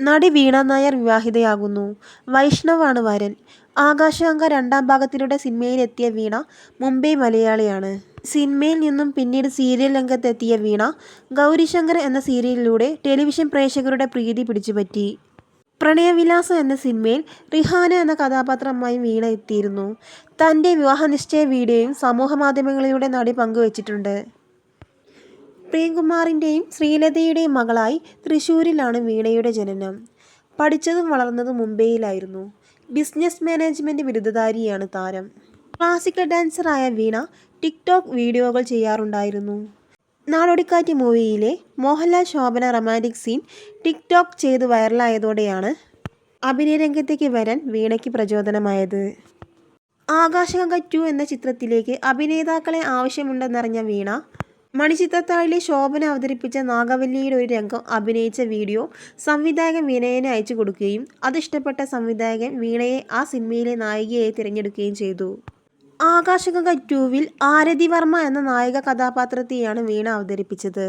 നടി വീണ നായർ വിവാഹിതയാകുന്നു. വൈഷ്ണവാണ് വരൻ. ആകാശഗംഗ രണ്ടാം ഭാഗത്തിലൂടെ സിനിമയിലെത്തിയ വീണ മുംബൈ മലയാളിയാണ്. സിനിമയിൽ നിന്നും പിന്നീട് സീരിയൽ രംഗത്തെത്തിയ വീണ ഗൗരിശങ്കർ എന്ന സീരിയലിലൂടെ ടെലിവിഷൻ പ്രേക്ഷകരുടെ പ്രീതി പിടിച്ചുപറ്റി. പ്രണയവിലാസം എന്ന സിനിമയിൽ റിഹാന എന്ന കഥാപാത്രമായി വീണ എത്തിയിരുന്നു. തന്റെ വിവാഹനിശ്ചയ വീഡിയോയും സമൂഹമാധ്യമങ്ങളിലൂടെ നടി പങ്കുവച്ചിട്ടുണ്ട്. പ്രേംകുമാറിന്റെയും ശ്രീലതയുടെയും മകളായി തൃശ്ശൂരിലാണ് വീണയുടെ ജനനം. പഠിച്ചതും വളർന്നതും മുംബൈയിലായിരുന്നു. ബിസിനസ് മാനേജ്മെന്റ് ബിരുദധാരിയാണ് താരം. ക്ലാസിക്കൽ ഡാൻസറായ വീണ ടിക്ടോക്ക് ടോക് വീഡിയോകൾ ചെയ്യാറുണ്ടായിരുന്നു. നാടോടിക്കാറ്റ് മൂവിയിലെ Mohanlal Shobhana romantic scene TikTok ചെയ്ത് വൈറലായതോടെയാണ് അഭിനയരംഗത്തേക്ക് വരാൻ വീണയ്ക്ക് പ്രചോദനമായത്. ആകാശഗംഗ ടു എന്ന ചിത്രത്തിലേക്ക് അഭിനേതാക്കളെ ആവശ്യമുണ്ടെന്നറിഞ്ഞ വീണ മണിച്ചിത്രത്താഴിലെ ശോഭന അവതരിപ്പിച്ച നാഗവല്ലിയുടെ ഒരു രംഗം അഭിനയിച്ച വീഡിയോ സംവിധായകൻ വീണയെ അയച്ചു കൊടുക്കുകയും അതിഷ്ടപ്പെട്ട സംവിധായകൻ വീണയെ ആ സിനിമയിലെ നായികയായി തിരഞ്ഞെടുക്കുകയും ചെയ്തു. ആകാശഗംഗ ടൂവിൽ ആരതി വർമ്മ എന്ന നായിക കഥാപാത്രത്തെയാണ് വീണ അവതരിപ്പിച്ചത്.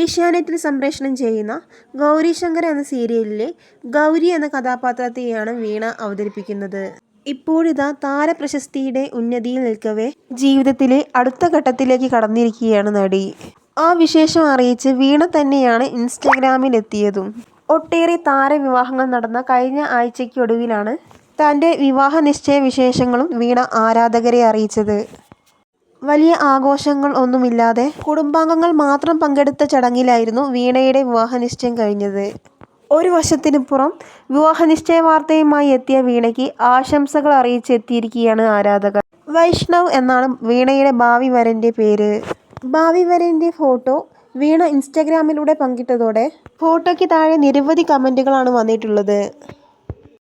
ഏഷ്യാനെറ്റിൽ സംപ്രേഷണം ചെയ്യുന്ന ഗൗരിശങ്കർ എന്ന സീരിയലിലെ ഗൗരി എന്ന കഥാപാത്രത്തെയാണ് വീണ അവതരിപ്പിക്കുന്നത്. ഇപ്പോഴിതാ താരപ്രശസ്തിയുടെ ഉന്നതിയിൽ നിൽക്കവേ ജീവിതത്തിലെ അടുത്ത ഘട്ടത്തിലേക്ക് കടന്നിരിക്കുകയാണ് നടി. ആ വിശേഷം അറിയിച്ച് വീണ തന്നെയാണ് ഇൻസ്റ്റഗ്രാമിലെത്തിയതും. ഒട്ടേറെ താരവിവാഹങ്ങൾ നടന്ന കഴിഞ്ഞ ആഴ്ചയ്ക്കൊടുവിലാണ് തന്റെ വിവാഹ നിശ്ചയ വിശേഷങ്ങളും വീണ ആരാധകരെ അറിയിച്ചത്. വലിയ ആഘോഷങ്ങൾ ഒന്നുമില്ലാതെ കുടുംബാംഗങ്ങൾ മാത്രം പങ്കെടുത്ത ചടങ്ങിലായിരുന്നു വീണയുടെ വിവാഹനിശ്ചയം കഴിഞ്ഞത്. ഒരു വർഷത്തിന് പുറം വിവാഹനിശ്ചയ വാർത്തയുമായി എത്തിയ വീണയ്ക്ക് ആശംസകൾ അറിയിച്ച് എത്തിയിരിക്കുകയാണ് ആരാധകർ. വൈഷ്ണവ് എന്നാണ് വീണയുടെ ഭാവി വരന്റെ പേര്. ഭാവി വരന്റെ ഫോട്ടോ വീണ ഇൻസ്റ്റഗ്രാമിലൂടെ പങ്കിട്ടതോടെ ഫോട്ടോയ്ക്ക് താഴെ നിരവധി കമന്റുകളാണ് വന്നിട്ടുള്ളത്.